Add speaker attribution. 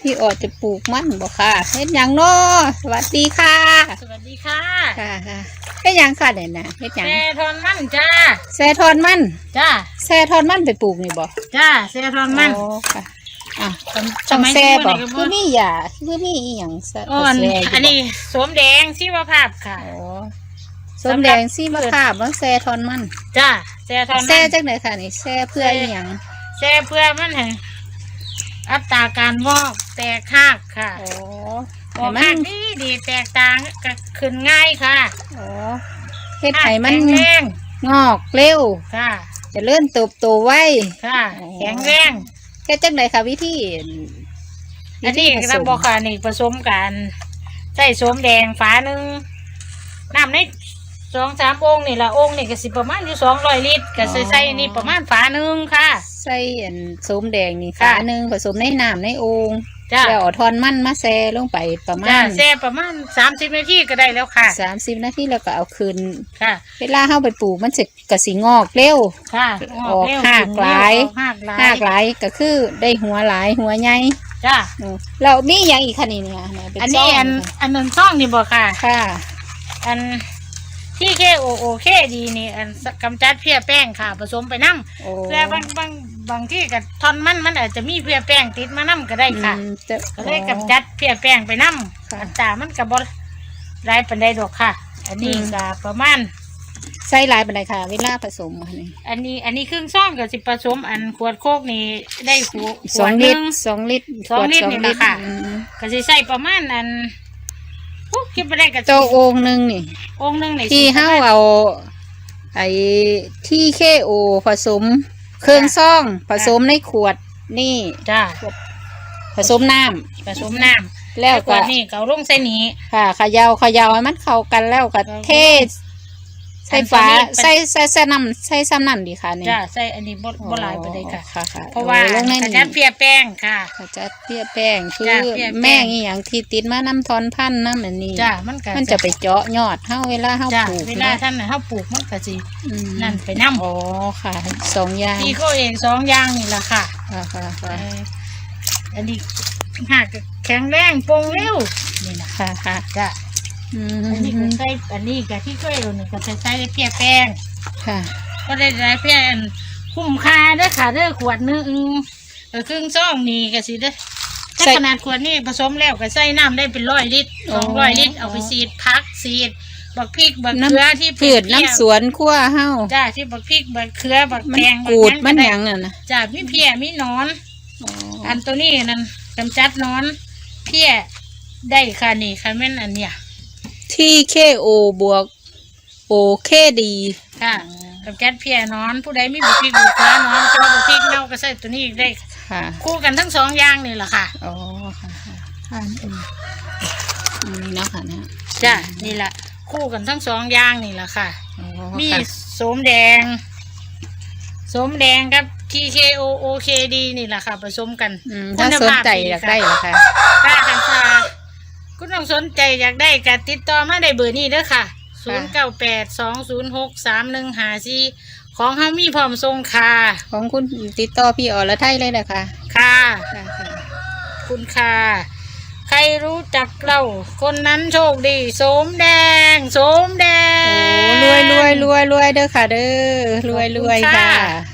Speaker 1: พี่ออดจะปลูกมันบ่ค่ะเฮ็ดหยังเนาะสวัสดีค่ะ
Speaker 2: สวัสดีค่ะ
Speaker 1: ค่ะค่ะเฮ็ดหยังค่ะเนี่ยนะเฮ็ดหยัง
Speaker 2: แซ่ทอนมันจ้า
Speaker 1: แซ่ทอนมัน
Speaker 2: จ้า
Speaker 1: แซ่ทอนมันไปปลูกนี่บ่
Speaker 2: จ้าแซ่ทอนมัน
Speaker 1: โอ้ค่ะอะ
Speaker 2: สม
Speaker 1: ต้องแซ่บ่
Speaker 2: สมัย
Speaker 1: คื
Speaker 2: ก่
Speaker 1: อ
Speaker 2: อน
Speaker 1: มีหยาคือมีอีหยังแซ่
Speaker 2: อ่อน
Speaker 1: แซ่ยู่บ่
Speaker 2: อันนี้สวมแดงชีวภาพค่ะ
Speaker 1: โอ้ส้มแดงซี่มะขามแล้วแซ่ทอนมัน
Speaker 2: จ้าแซ่ทอน
Speaker 1: แซ่
Speaker 2: มัน
Speaker 1: จังไหนค่ะนี่แซ่เพื่ออีหยัง
Speaker 2: แซ่เพื่อมันให้ อัตราการงอกแตกหักค่ะ
Speaker 1: โอ้
Speaker 2: ออก
Speaker 1: ให้
Speaker 2: หั
Speaker 1: มั
Speaker 2: ก
Speaker 1: น
Speaker 2: ดีดีแตกต่างก็ขึ้นง่ายค่ะ
Speaker 1: โอ้เฮ็ดให้มัน
Speaker 2: แข็งแรง
Speaker 1: งอกเร็ว
Speaker 2: ค่ะ
Speaker 1: เจะเลื่อนเติบโตไว
Speaker 2: ค่ะ
Speaker 1: อ๋อ
Speaker 2: แข็งแรง
Speaker 1: เฮ็ดจังไดค่ะวิธี
Speaker 2: อันนี้
Speaker 1: วิธีผส
Speaker 2: เรา
Speaker 1: ม
Speaker 2: บอกค่ะนี่ผสมกันใส่สวมแดงฝาหนึ่งน้ำใน สองสามองค์นี่ละองค์นี่ก็สิประมาณอยู่สองร้อยลิตรก็ใส่ใส่อันนี่ประมาณฝาหนึ่งค่ะ
Speaker 1: ใส่อันส้มแดงนี่
Speaker 2: ค่ะ
Speaker 1: ฝาหนึ่งผสมในน้ำในโอ่ง
Speaker 2: จ้า
Speaker 1: แล้วเอาทอนมันมาแซ่ลงไปประมา
Speaker 2: จ้า
Speaker 1: ณ
Speaker 2: แซ่ประมาณสามสิบนาทีก็ได้แล้วค่ะ
Speaker 1: สามสิบนาทีแล้วก็เอาคืน
Speaker 2: ค่ะ
Speaker 1: เวลาเฮาไปปลูกมันจะกระสิงอกเร็ว
Speaker 2: ค่ะ
Speaker 1: ออก
Speaker 2: เร็ว
Speaker 1: หากหลาย
Speaker 2: ออกหากหลาย
Speaker 1: หากหลายก็คือได้หัวหลายหัวใหญ่
Speaker 2: จ้า
Speaker 1: อืมแล้วมีหยังอีกคะนี่เนี่ยเยเป็
Speaker 2: อันนี้
Speaker 1: ซ่ง
Speaker 2: อันอันนั้นซ่องนี่บอกค่ะ
Speaker 1: ค่ะ
Speaker 2: อัน ที่เคโอโอเคดีนี่อันกำจัดเพี้ยแป้งค่ะ ผสมไปน้
Speaker 1: โอ้ำ
Speaker 2: เพื่อบางบางบางที่กับทอนมันมันอาจจะมีเพี้ยแป้งติดมาน้ำก็ได้ค่ะ
Speaker 1: อืมจะ
Speaker 2: ก็เลยกำจัดเพี้ยแป้งไปน้
Speaker 1: ค่ะำ
Speaker 2: อัตรามันกับบหลายปันไดดอกค่ะ อันนี้
Speaker 1: อืม
Speaker 2: ก็ประมาณ
Speaker 1: ใส่หลายปานใดค่ะ เวลาผสมอันนี้
Speaker 2: อันนี้อันนี้ครึ่งซ่องกับสิผสม อันขวดโคกนี่ได้ขวดข
Speaker 1: สอ
Speaker 2: ว
Speaker 1: ง
Speaker 2: ดห
Speaker 1: ลิ
Speaker 2: นึ
Speaker 1: ต
Speaker 2: ง
Speaker 1: รสองลิตร
Speaker 2: สอง
Speaker 1: ขวด
Speaker 2: ลิตรนี่แหละค่ะ
Speaker 1: อืม
Speaker 2: ก็สิใส่ประมาณอัน โอ้คิดไปได้กับ
Speaker 1: โตโอ่งหนึงนี่
Speaker 2: องค์หนึงนี่
Speaker 1: ที่
Speaker 2: สิ
Speaker 1: เฮาเอา ไอ้ที่เคโอผสม เครื่องซ่อง ผสมในขวดนี่
Speaker 2: จ้า
Speaker 1: ผสมน้ำ
Speaker 2: ผสมน้ำ
Speaker 1: แล้ว
Speaker 2: ข
Speaker 1: ก็
Speaker 2: วดนี่ก็เอาลงใส่นี้
Speaker 1: ค่ะเขยาเขยาให้มันเข้ากันแล้วก็เท ใส่ฝา
Speaker 2: อันนี้เป็น
Speaker 1: ใส่ใส่ใส่น้ำใส่ซ้ำนั่นดีค่ะนี่
Speaker 2: จ้าใส่อันนี้บ่บ่หลายไปเลยค่ะ
Speaker 1: ค่ะค่ะ
Speaker 2: เพราะว่า
Speaker 1: โอ้ลงใน
Speaker 2: ข
Speaker 1: นี้
Speaker 2: ยันเพียแป้งค่ะ
Speaker 1: ขจัดเปียแป้งคือ
Speaker 2: จ้ะเปียแป้ง
Speaker 1: แม่งอีหยังที่ติดมาน้ำทอนพันธุ์น้ำอันนี้
Speaker 2: จ้ามันก็
Speaker 1: มันจะไปเจาะยอดเฮาเวลาเฮา
Speaker 2: จ้า
Speaker 1: ปลูก
Speaker 2: เวลาท่านน่ะเฮาปลูกมันก็สิ
Speaker 1: อืม
Speaker 2: นั่นไปนำ
Speaker 1: อ๋อค่ะสองอย่าง
Speaker 2: ที่เขาเองสองอย่างนี่ล่ะค่ะ
Speaker 1: ค่ะค่ะ
Speaker 2: เอ่
Speaker 1: ค่ะ
Speaker 2: ออันนี้หากแข็งแรงโปร่งเร็วนี่นะ
Speaker 1: ค่ะค่ะ
Speaker 2: จ้า
Speaker 1: อื
Speaker 2: อันนี้ก็
Speaker 1: ม
Speaker 2: ใส่อันนี้ก็ที่เคยเอานี่ก็ใส่ใส่เพียแป้ง
Speaker 1: ค่ะ
Speaker 2: ก็ได้ได้เพียอันคุ้มค่าเด้อค่ะเด้อขวดหนึงเออครึ่งซองนี่ก็สิเด้อถ้าขนาดขวดนี่ผสมแล้วก็ใส่น้ำได้เป็นร้อยลิตรสองร้อยลิตรเอาไปสีดพักสีดบักพริกบัก
Speaker 1: น้
Speaker 2: เขือที่ำ
Speaker 1: พืชน้ำสวนขั้วเฮา
Speaker 2: จ้าที่บักพริกบักเขือบัก
Speaker 1: มัน
Speaker 2: แตง
Speaker 1: กูด
Speaker 2: บั
Speaker 1: มันห
Speaker 2: ได้
Speaker 1: ยังน่ะนะ
Speaker 2: จ้ามีเพียมีหนอน
Speaker 1: อ๋อ
Speaker 2: อันตัวนี้นั่นกำจัดหนอน เพียได้ค่ะนี่ค่ะแม่นอันเนี้ย
Speaker 1: ที่เคโอบวกโอเคดี
Speaker 2: ค่ะกำจัดเพียหนอน ผู้ใดมีบักพริกบักเขือหนอนเจ้าบักพริกเน่าก็ใส่ตัวนี้ได้
Speaker 1: ค่ะ
Speaker 2: คู่กันทั้งสองอย่างนี่แหละค่ะ
Speaker 1: อ๋อค่ะค่ะค่ะอืมอันนี้เนาะค่ะเนี่ย
Speaker 2: จ้านี่แหละคู่กันทั้งสองอย่างนี่แหละค่ะ
Speaker 1: อ๋อ
Speaker 2: มี
Speaker 1: ค่ะ
Speaker 2: โสมแดงโสมแดงกับ TKO OKD นี่แหละค่ะผสมกัน
Speaker 1: อืมถ้าสนใจอยากได้เหรอคะ
Speaker 2: ถ้าคันค่ะคุณต้ องสนใจอยากได้ก็ติดต่อมาได้เบอร์นี้เด้อค่ะศูนย์เก้าแปดสองศูนย์หกสามหนึ่งหาซีของเฮามีพร้อมทรงค่ะ
Speaker 1: ของคุณติดต่อพี่อรไทยเลยนะคะ
Speaker 2: ค่ะ
Speaker 1: ค่ะค่ะ
Speaker 2: คุณค่ะใครรู้จักเรา คนนั้นโชคดีโสมแดงโสมแด
Speaker 1: โอ้
Speaker 2: ง
Speaker 1: รวยรวยรวยรวยเด้อค่ะ เด้อรวยรวย
Speaker 2: ขอบคุณ
Speaker 1: ค่ะ
Speaker 2: ค่ะ